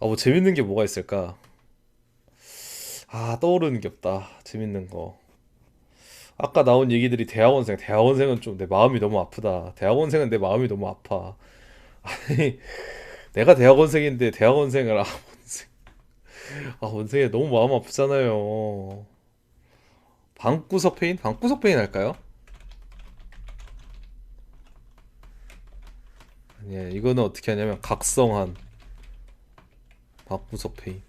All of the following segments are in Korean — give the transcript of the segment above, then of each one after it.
아, 뭐 재밌는 게 뭐가 있을까? 아, 떠오르는 게 없다. 재밌는 거. 아까 나온 얘기들이 대학원생, 대학원생은 좀 내 마음이 너무 아프다. 대학원생은 내 마음이 너무 아파. 아니, 내가 대학원생인데 대학원생을 아, 원생. 아, 원생이 너무 마음 아프잖아요. 방구석 페인? 방구석 페인 할까요? 아니야, 이거는 어떻게 하냐면 각성한 방구석 페인.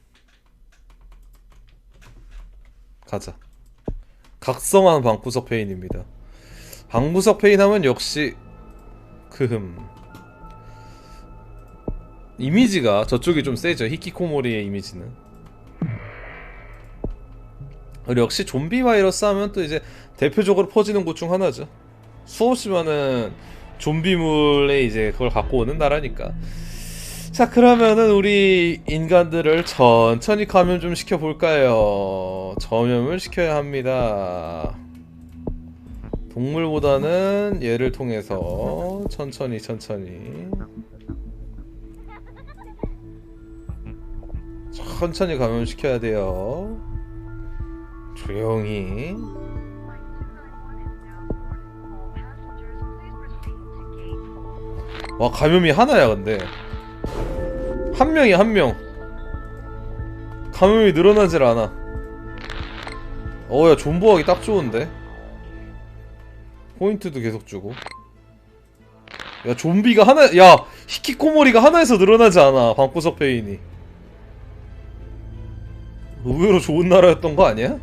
가자. 각성한 방구석 페인입니다. 방구석 페인 하면 역시 그흠 이미지가 저쪽이 좀 세죠. 히키코모리의 이미지는. 그리고 역시 좀비 바이러스 하면 또 이제 대표적으로 퍼지는 곳 중 하나죠. 수없이 많은 좀비물에 이제 그걸 갖고 오는 나라니까. 자, 그러면은 우리 인간들을 천천히 감염 좀 시켜볼까요? 전염을 시켜야 합니다. 동물보다는 얘를 통해서 천천히 천천히 천천히 감염시켜야 돼요. 조용히. 와, 감염이 하나야, 근데. 한 명이 한 명. 감염이 늘어나질 않아. 어야 존버하기 딱 좋은데. 포인트도 계속 주고. 야 좀비가 하나 야 히키코모리가 하나에서 늘어나지 않아 방구석 페인이. 의외로 좋은 나라였던 거 아니야?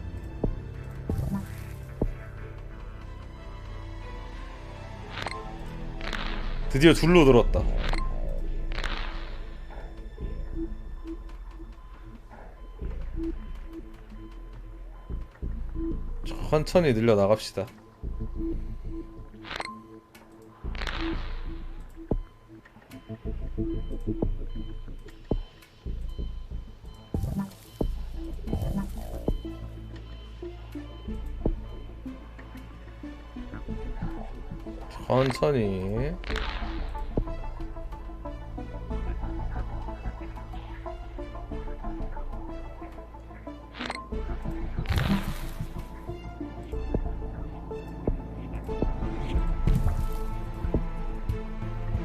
드디어 둘로 들었다. 천천히 늘려 나갑시다. 천천히.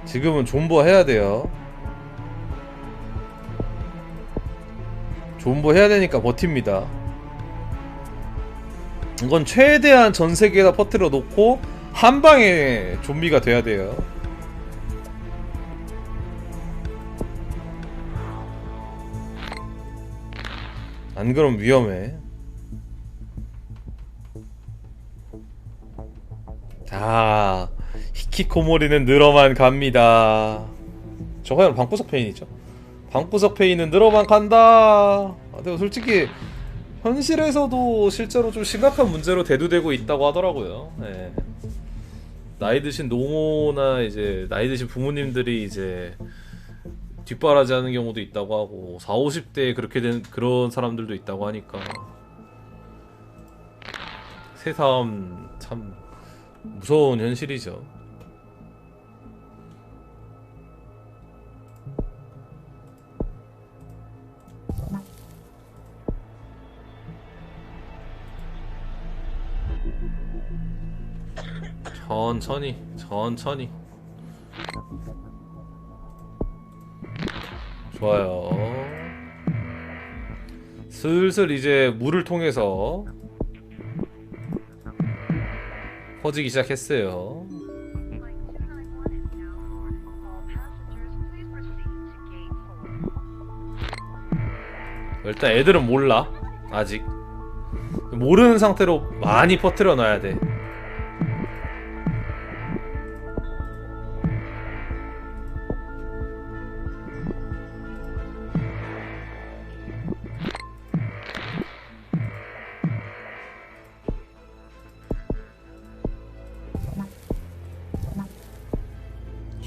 지금은 존버 해야 돼요. 존버 해야 되니까 버팁니다. 이건 최대한 전 세계에다 퍼뜨려 놓고 한 방에 좀비가 돼야 돼요. 안 그럼 위험해. 자, 히키코모리는 늘어만 갑니다. 저거는 방구석 페인이죠. 방구석 페인은 늘어만 간다. 아, 근데 솔직히 현실에서도 실제로 좀 심각한 문제로 대두되고 있다고 하더라고요. 네. 나이 드신 노모나 이제 나이 드신 부모님들이 이제 뒷바라지 하는 경우도 있다고 하고 4, 50대에 그렇게 된 그런 사람들도 있다고 하니까 새삼 참 무서운 현실이죠. 천천히, 천천히. 좋아요. 슬슬 이제 물을 통해서 퍼지기 시작했어요. 일단 애들은 몰라. 아직. 모르는 상태로 많이 퍼뜨려 놔야 돼.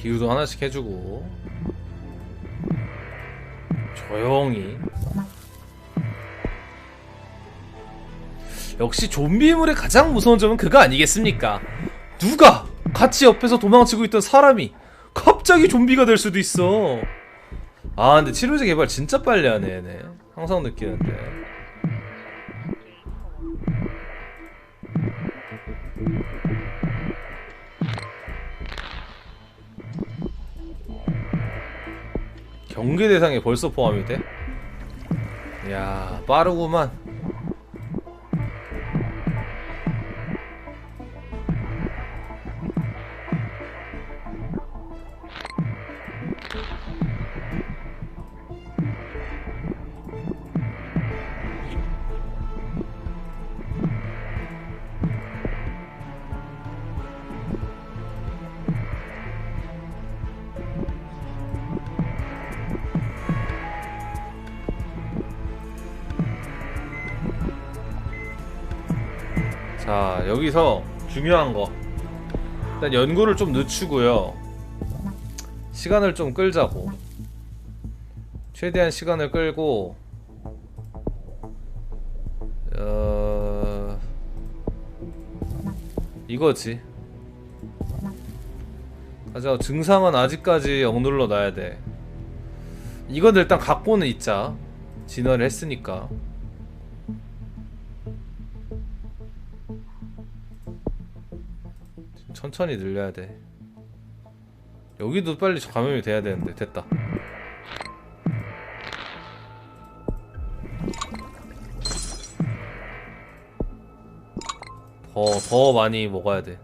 기우도 하나씩 해주고 조용히 역시 좀비물의 가장 무서운 점은 그거 아니겠습니까? 누가 같이 옆에서 도망치고 있던 사람이 갑자기 좀비가 될 수도 있어. 아 근데 치료제 개발 진짜 빨리 하네 얘네 항상 느끼는데 경계 대상에 벌써 포함이 돼? 이야 빠르구만 자 여기서 중요한 거. 일단 연구를 좀 늦추고요. 시간을 좀 끌자고. 최대한 시간을 끌고 어... 이거지. 가자. 증상은 아직까지 억눌러 놔야 돼. 이건 일단 갖고는 있자. 진화를 했으니까 천천히 늘려야 돼. 여기도 빨리 감염이 돼야 되는데 됐다. 더, 더 많이 먹어야 돼.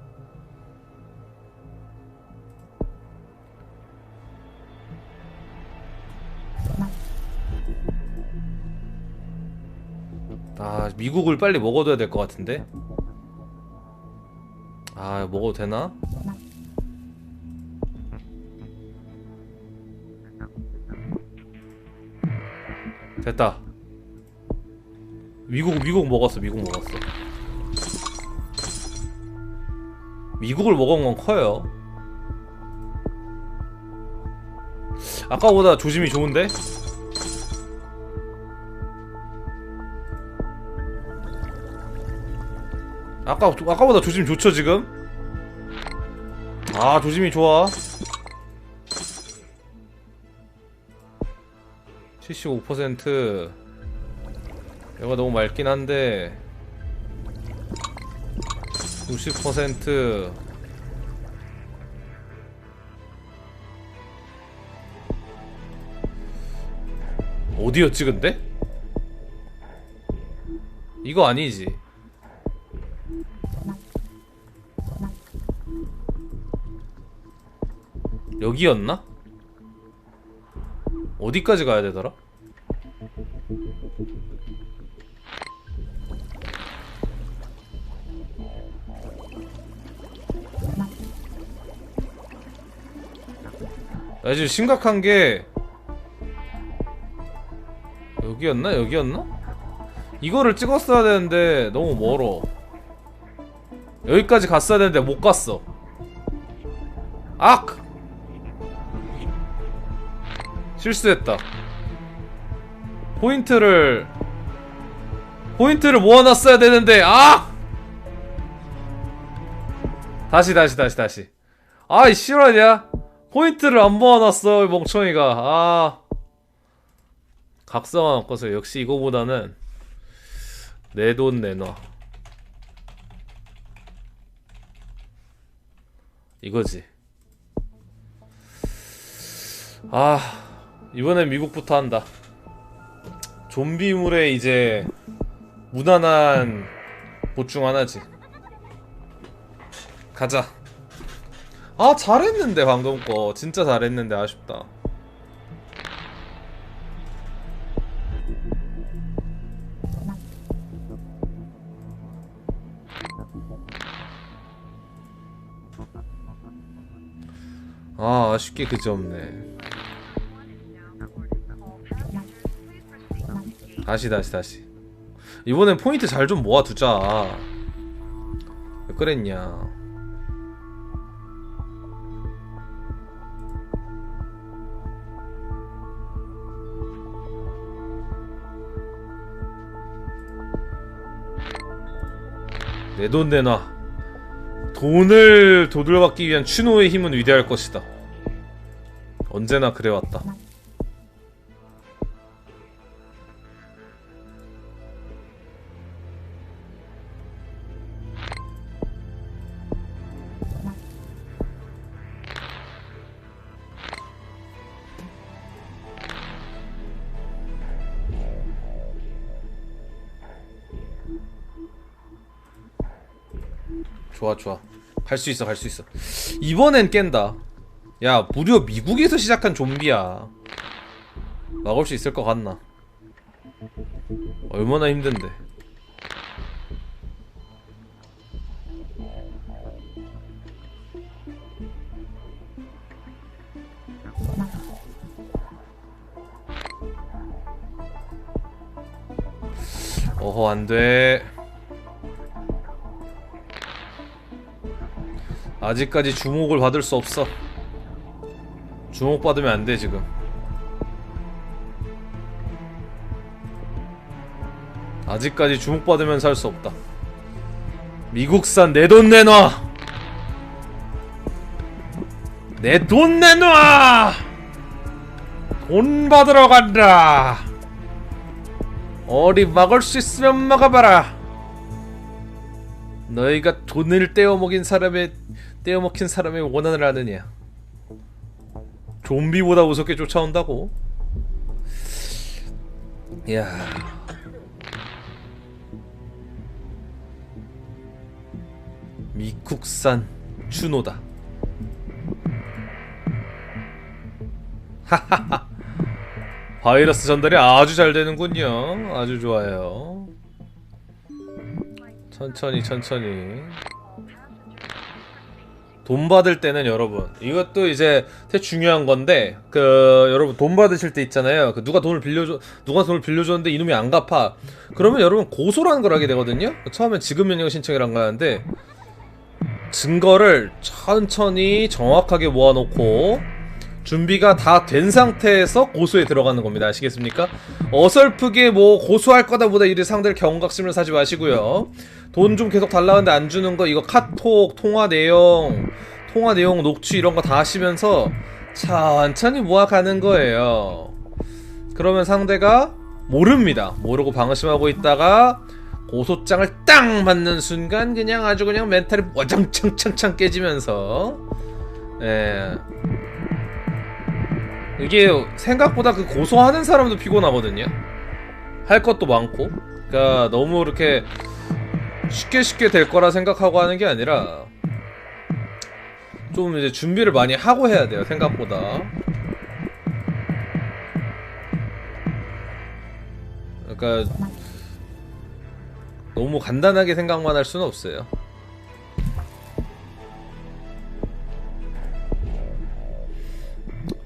아, 미국을 빨리 먹어둬야 될 것 같은데? 아 먹어도 되나? 됐다 미국 미국 먹었어 미국 먹었어 미국을 먹은 건 커요 아까보다 조짐이 좋은데? 아까 아까보다 조짐 좋죠 지금? 아 조짐이 좋아. 75% 얘가 너무 맑긴 한데. 60% 어디였지 근데? 이거 아니지 여기였나? 어디까지 가야 되더라? 나 지금 심각한 게 여기였나? 여기였나? 이거를 찍었어야 되는데 너무 멀어 여기까지 갔어야 되는데 못 갔어 악! 실수했다. 포인트를 포인트를 모아놨어야 되는데 아! 다시 다시 다시 다시. 아이 실화냐? 포인트를 안 모아놨어 이 멍청이가. 아 각성한 것을 역시 이거보다는 내 돈 내놔. 이거지. 아 이번엔 미국부터 한다. 좀비물의 이제 무난한 보충 하나지. 가자. 아 잘했는데 방금 거 진짜 잘했는데 아쉽다. 아 아쉽게 그지 없네. 다시 다시 다시. 이번엔 포인트 잘 좀 모아두자. 왜 그랬냐? 내 돈 내놔. 돈을 도들받기 위한 추노의 힘은 위대할 것이다. 언제나 그래왔다 좋아 좋아. 갈 수 있어 갈 수 있어. 이번엔 깬다. 야 무려 미국에서 시작한 좀비야. 막을 수 있을 것 같나? 얼마나 힘든데. 어허 안돼 아직까지 주목을 받을 수 없어. 주목받으면 안 돼 지금. 아직까지 주목받으면서 할수 없다. 미국산 내 돈 내놔! 내 돈 내놔! 돈 받으러 간다! 어디 막을 수 있으면 막아봐라! 너희가 돈을 떼어먹인 사람의 떼어먹힌 사람의 원한을 아느냐. 좀비보다 무섭게 쫓아온다고? 이야. 미국산 추노다. 하하하. 바이러스 전달이 아주 잘 되는군요. 아주 좋아요. 천천히 천천히 돈 받을 때는 여러분 이것도 이제 되게 중요한 건데 그 여러분 돈 받으실 때 있잖아요. 그 누가 돈을 빌려줘 누가 돈을 빌려줬는데 이놈이 안 갚아. 그러면 여러분 고소라는 걸 하게 되거든요. 처음엔 지급 면역 신청을 한 거하는데 증거를 천천히 정확하게 모아놓고 준비가 다 된 상태에서 고소에 들어가는 겁니다. 아시겠습니까? 어설프게 뭐 고소할 거다 보다 이래 상대를 경각심을 사지 마시고요 돈 좀 계속 달라는데 안 주는 거 이거 카톡 통화 내용 통화 내용 녹취 이런 거 다 하시면서 천천히 모아가는 거예요. 그러면 상대가 모릅니다. 모르고 방심하고 있다가 고소장을 땅 맞는 순간 그냥 아주 그냥 멘탈이 와장창창창 깨지면서 예. 이게 생각보다 그 고소하는 사람도 피곤하거든요. 할 것도 많고. 그러니까 너무 이렇게 쉽게 쉽게 될 거라 생각하고 하는 게 아니라 좀 이제 준비를 많이 하고 해야 돼요 생각보다. 그러니까 너무 간단하게 생각만 할 수는 없어요.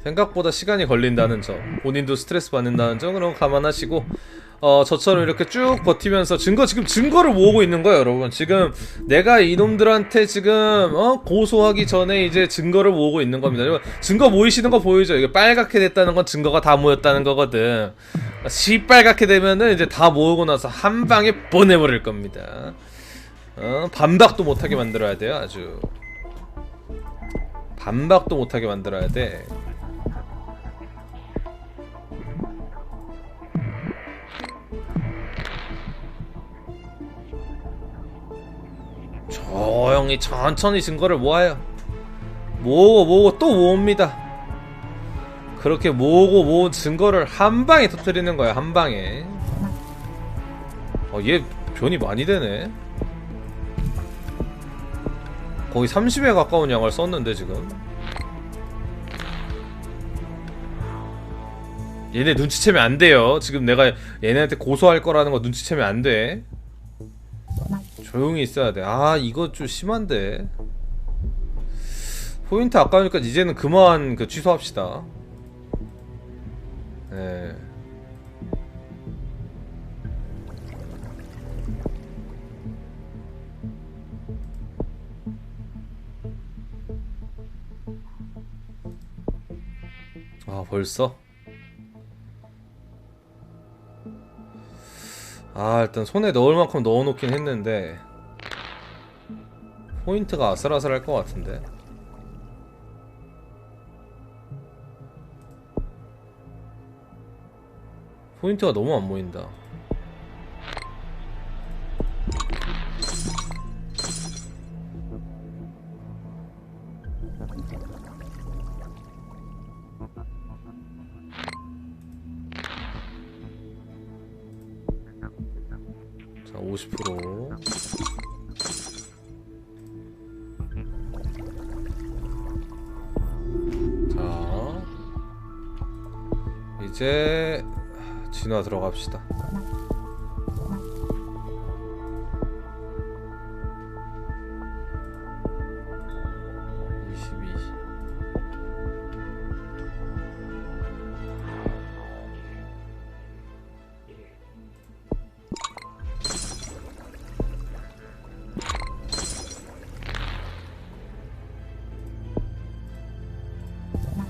생각보다 시간이 걸린다는 점 본인도 스트레스 받는다는 점 그런 거 감안하시고 어 저처럼 이렇게 쭉 버티면서 증거 지금 증거를 모으고 있는 거예요 여러분. 지금 내가 이놈들한테 지금 어 고소하기 전에 이제 증거를 모으고 있는 겁니다. 이거 증거 모이시는 거 보이죠? 이게 빨갛게 됐다는 건 증거가 다 모였다는 거거든. 시빨갛게 되면은 이제 다 모으고 나서 한 방에 보내버릴 겁니다. 어 반박도 못하게 만들어야 돼요 아주. 반박도 못하게 만들어야 돼 조용히 천천히 증거를 모아요. 모으고 모으고 또 모읍니다. 그렇게 모으고 모은 증거를 한 방에 터뜨리는 거야 한 방에. 어, 얘 변이 많이 되네. 거의 30에 가까운 양을 썼는데 지금. 얘네 눈치채면 안 돼요. 지금 내가 얘네한테 고소할 거라는 거 눈치채면 안 돼. 조용히 있어야 돼. 아, 이거 좀 심한데. 포인트 아까우니까 이제는 그만 그 취소합시다. 네. 아, 벌써? 아 일단 손에 넣을 만큼 넣어놓긴 했는데 포인트가 아슬아슬할 것 같은데. 포인트가 너무 안 보인다 이제 진화 들어갑시다.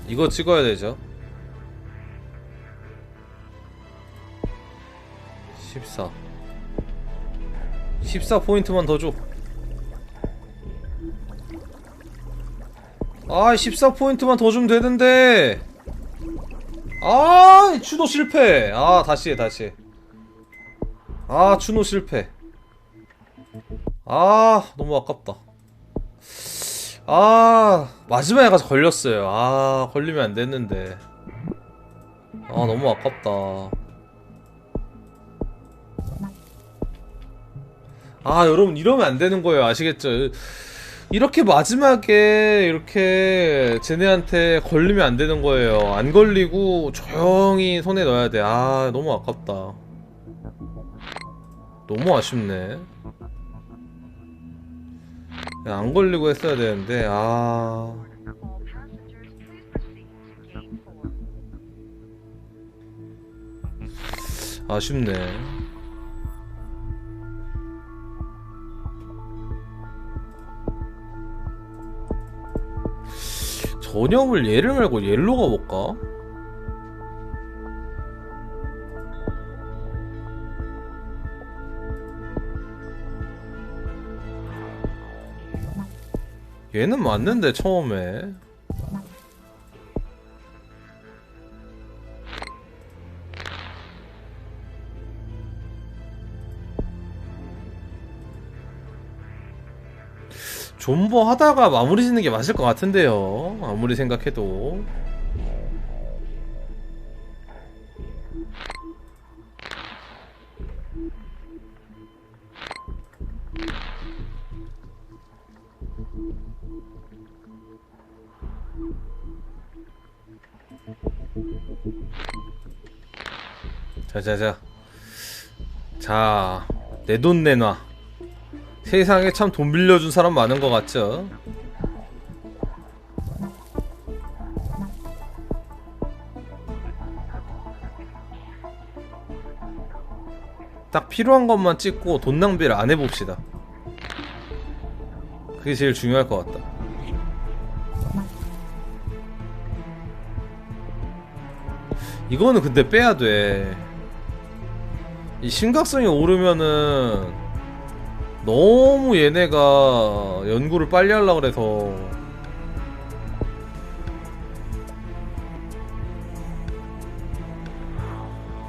이거 찍어야 되죠. 14포인트만 더 줘. 아, 14포인트만 더 주면 되는데. 아, 추노 실패. 아, 다시 해, 다시 해. 아, 추노 실패. 아, 너무 아깝다. 아, 마지막에 가서 걸렸어요. 아, 걸리면 안 됐는데. 아, 너무 아깝다. 아 여러분 이러면 안 되는 거예요. 아시겠죠? 이렇게 마지막에 이렇게 쟤네한테 걸리면 안 되는 거예요. 안 걸리고 조용히 손에 넣어야 돼아 너무 아깝다. 너무 아쉽네. 안 걸리고 했어야 되는데 아. 아쉽네 전형을 얘를 말고 옐로 가볼까? 얘는 맞는데 처음에 존버 하다가 마무리 짓는 게 맞을 것 같은데요. 아무리 생각해도. 자자자. 자, 내 돈 내놔. 세상에 참 돈 빌려준 사람 많은 것 같죠? 딱 필요한 것만 찍고 돈 낭비를 안 해봅시다. 그게 제일 중요할 것 같다. 이거는 근데 빼야 돼. 이 심각성이 오르면은 너무 얘네가 연구를 빨리 하려고 그래서.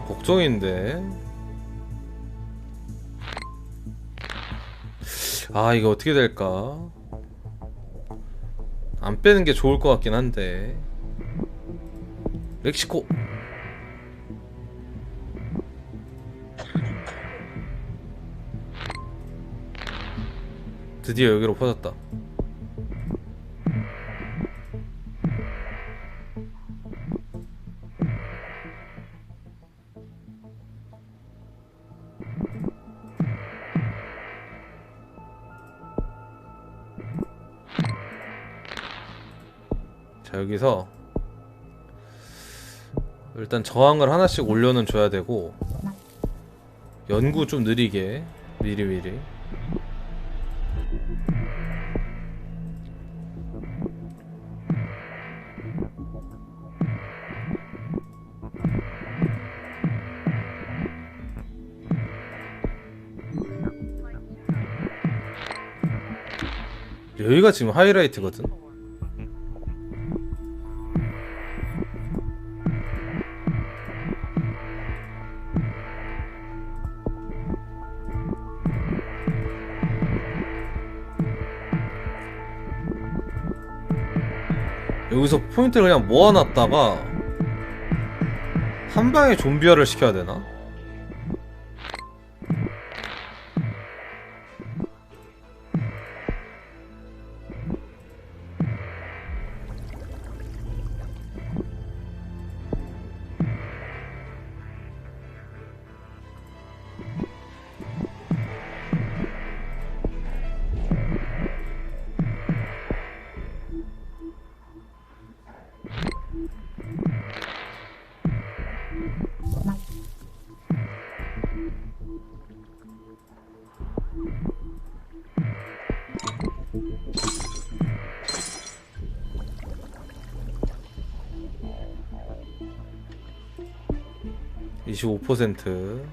걱정인데. 아 이거 어떻게 될까? 안 빼는 게 좋을 것 같긴 한데. 멕시코 드디어 여기로 퍼졌다. 자 여기서 일단 저항을 하나씩 올려는 줘야 되고 연구 좀 느리게 미리미리 여기가 지금 하이라이트거든. 여기서 포인트를 그냥 모아놨다가 한 방에 좀비화를 시켜야 되나? 25%한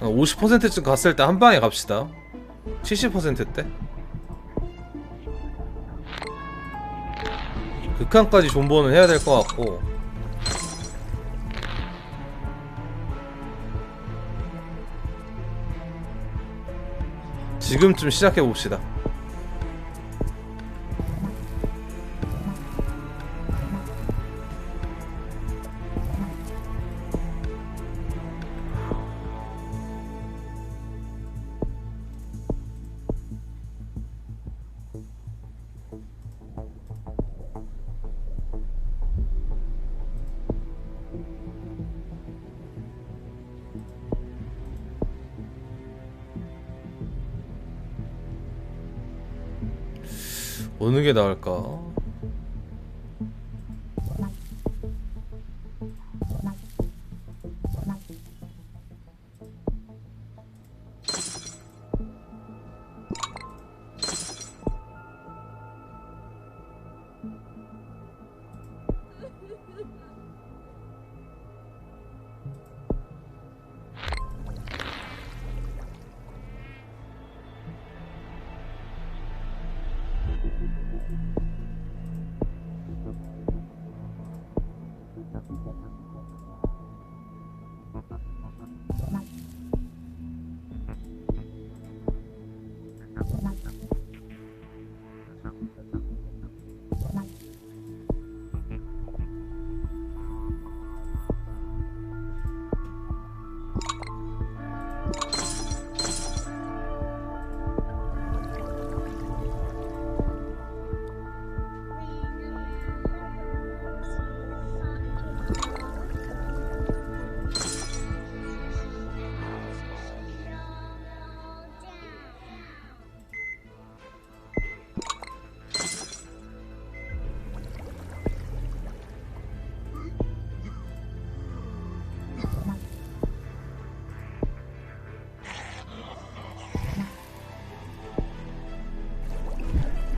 50%쯤 갔을 때 한 방에 갑시다. 70%대. 극한까지 존버는 해야 될 것 같고. 지금쯤 시작해 봅시다. 어느 게 나을까?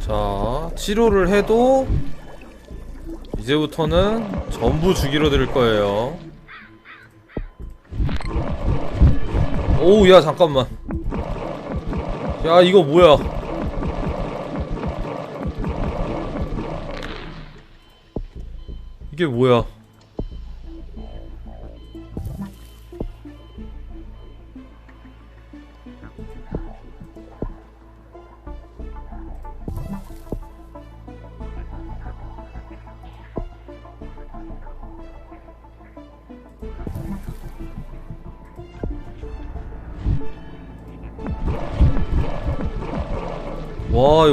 자, 치료를 해도 이제부터는 전부 주기로 드릴 거예요. 오우, 야, 잠깐만. 야, 이거 뭐야. 이게 뭐야.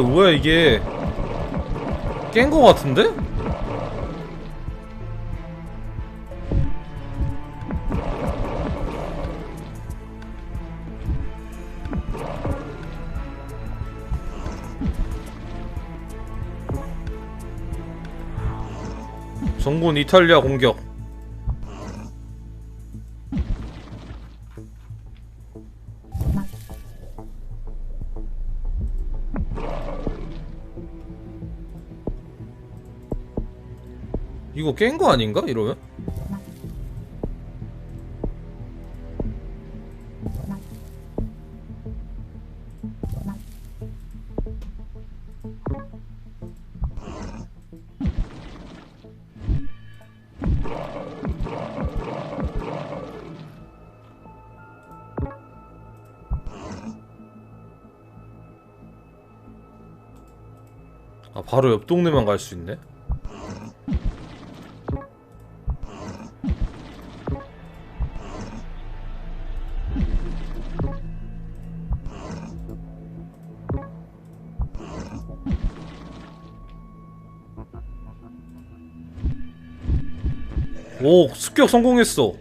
이거 뭐야, 이게. 깬 거 같은데? 정군 이탈리아 공격. 이거 깬 거 아닌가? 이러면? 아 바로 옆 동네만 갈 수 있네? 오 습격 성공했어.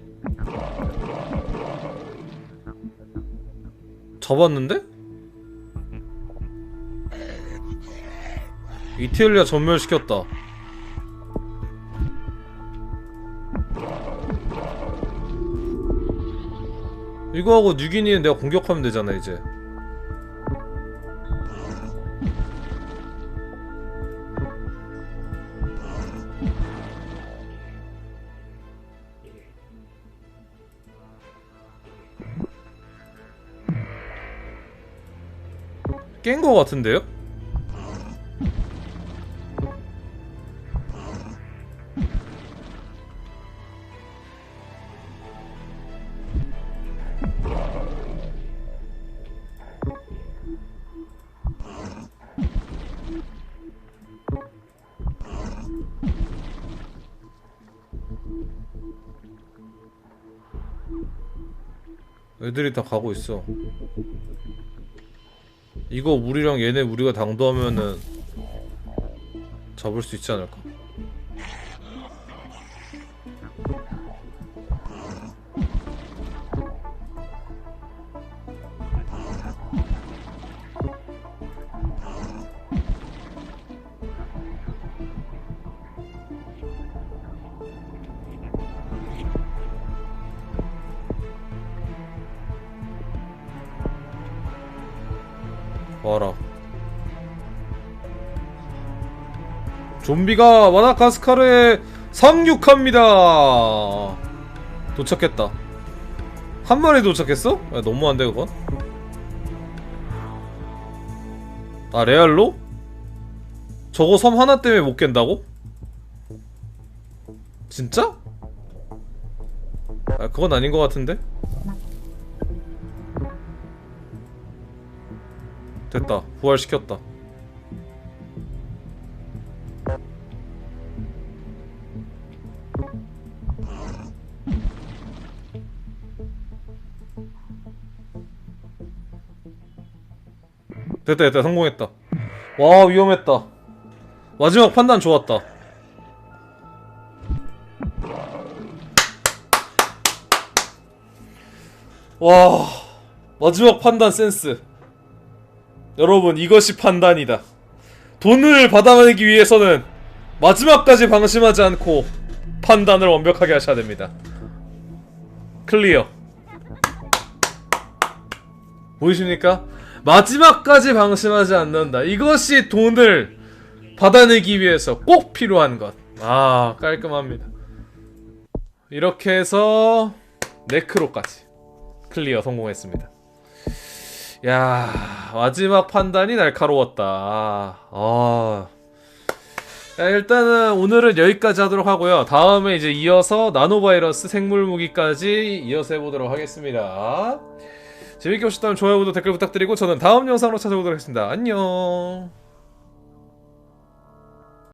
잡았는데? 이태리아 전멸시켰다. 이거 하고 뉴기니는 내가 공격하면 되잖아 이제 깬 거 같은데요? 애들이 다 가고 있어. 이거 우리랑 얘네 우리가 당도하면은 잡을 수 있지 않을까? 와라. 좀비가 마다가스카르에 상륙합니다. 도착했다. 한 마리 도착했어? 야, 너무한데 그건? 아 레알로? 저거 섬 하나 때문에 못 깬다고? 진짜? 아 그건 아닌 것 같은데? 됐다. 부활시켰다. 됐다 됐다. 성공했다. 와 위험했다. 마지막 판단 좋았다. 와 마지막 판단 센스 여러분 이것이 판단이다. 돈을 받아내기 위해서는 마지막까지 방심하지 않고 판단을 완벽하게 하셔야 됩니다. 클리어. 보이십니까? 마지막까지 방심하지 않는다. 이것이 돈을 받아내기 위해서 꼭 필요한 것. 아, 깔끔합니다. 이렇게 해서 네크로까지 클리어 성공했습니다. 야 마지막 판단이 날카로웠다. 아. 야, 일단은 오늘은 여기까지 하도록 하고요. 다음에 이제 이어서 나노바이러스 생물 무기까지 이어서 해보도록 하겠습니다. 재밌게 보셨다면 좋아요, 구독, 댓글 부탁드리고 저는 다음 영상으로 찾아오도록 하겠습니다. 안녕.